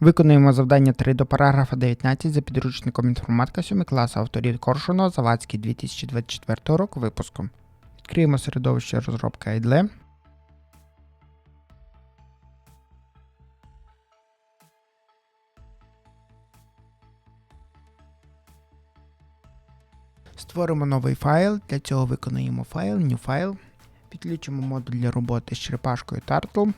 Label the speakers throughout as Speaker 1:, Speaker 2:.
Speaker 1: Виконуємо завдання 3 до параграфа 19 за підручником інформатика 7 класу авторів Коршунова Завадський 2024 року випуску. Відкриємо середовище розробка IDLE. Створимо новий файл. Для цього виконуємо файл, New File. Підключимо модуль для роботи з черепашкою Turtle.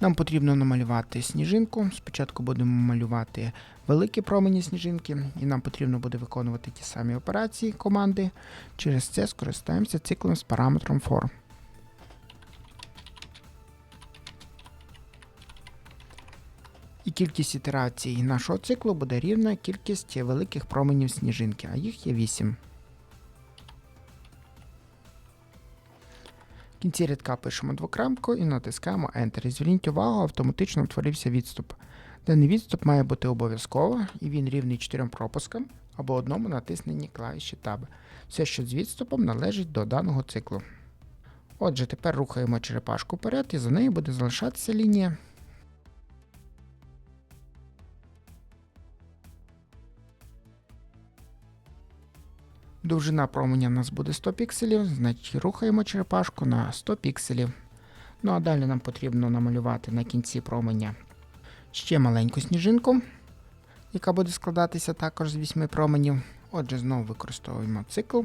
Speaker 1: Нам потрібно намалювати сніжинку. Спочатку будемо малювати великі промені сніжинки, і нам потрібно буде виконувати ті самі операції команди. Через це скористаємося циклом з параметром for. І кількість ітерацій нашого циклу буде рівна кількості великих променів сніжинки, а їх є 8. В кінці рядка пишемо двокрамку і натискаємо Enter. І зверніть увагу, автоматично утворився відступ. Даний відступ має бути обов'язково, і він рівний 4 пропускам або одному натисненні клавіші Tab. Все, що з відступом, належить до даного циклу. Отже, тепер рухаємо черепашку вперед, і за нею буде залишатися лінія. Довжина променя у нас буде 100 пікселів, значить рухаємо черепашку на 100 пікселів. Ну а далі нам потрібно намалювати на кінці променя ще маленьку сніжинку, яка буде складатися також з 8 променів. Отже, знову використовуємо цикл.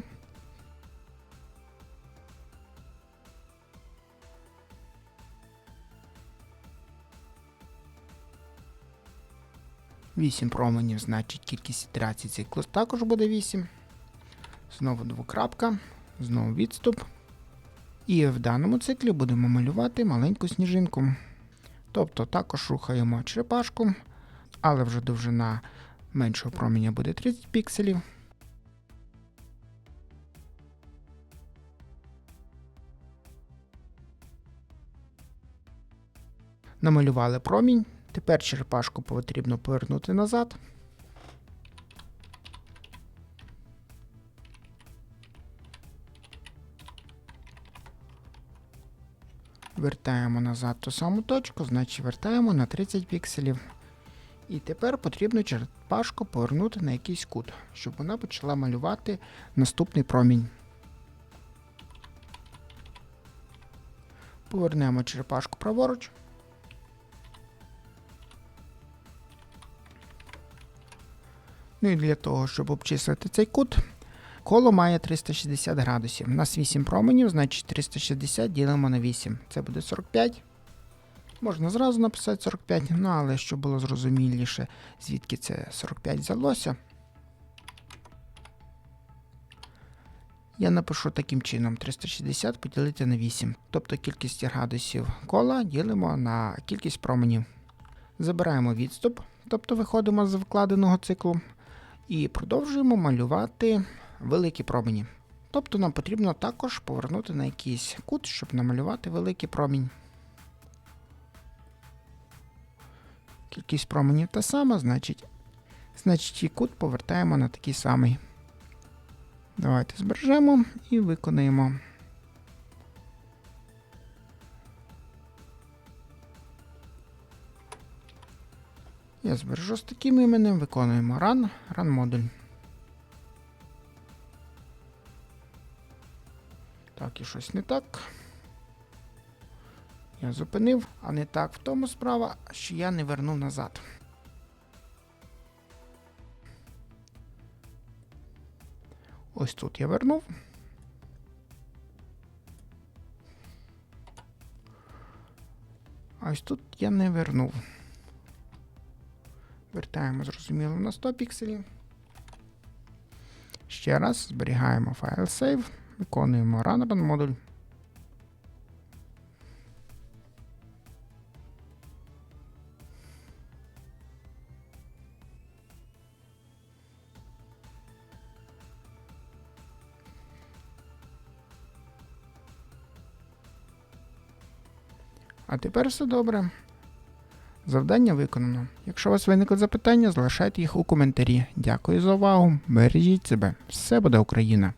Speaker 1: Вісім променів, значить кількість ітерацій циклу також буде 8. Знову двокрапка, знову відступ. І в даному циклі будемо малювати маленьку сніжинку. Тобто також рухаємо черепашку, але вже довжина меншого променя буде 30 пікселів. Намалювали промінь. Тепер черепашку потрібно повернути назад. Вертаємо назад ту саму точку, значить вертаємо на 30 пікселів. І тепер потрібно черепашку повернути на якийсь кут, щоб вона почала малювати наступний промінь. Повернемо черепашку праворуч. Ну і для того, щоб обчислити цей кут, Коло має 360 градусів. У нас 8 променів, значить 360 ділимо на 8. Це буде 45. Можна зразу написати 45, ну але щоб було зрозуміліше, звідки це 45 взялося. Я напишу таким чином: 360 поділити на 8. Тобто кількість градусів кола ділимо на кількість променів. Забираємо відступ, тобто виходимо з вкладеного циклу, і продовжуємо малювати великі промені. Тобто нам потрібно також повернути на якийсь кут, щоб намалювати великий промінь. Кількість променів та сама, значить, значить і кут повертаємо на такий самий. Давайте збережемо і виконаємо. Я збережу з таким іменем, виконуємо run, run модуль. Так, і щось не так. Я зупинив, а не так в тому справа, що я не вернув назад. Ось тут я вернув. Ось тут я не вернув. Вертаємо, зрозуміло, на 100 пікселів. Ще раз зберігаємо файл save. Виконуємо run run модуль. А тепер все добре. Завдання виконано. Якщо у вас виникли запитання, залишайте їх у коментарі. Дякую за увагу. Бережіть себе. Все буде Україна!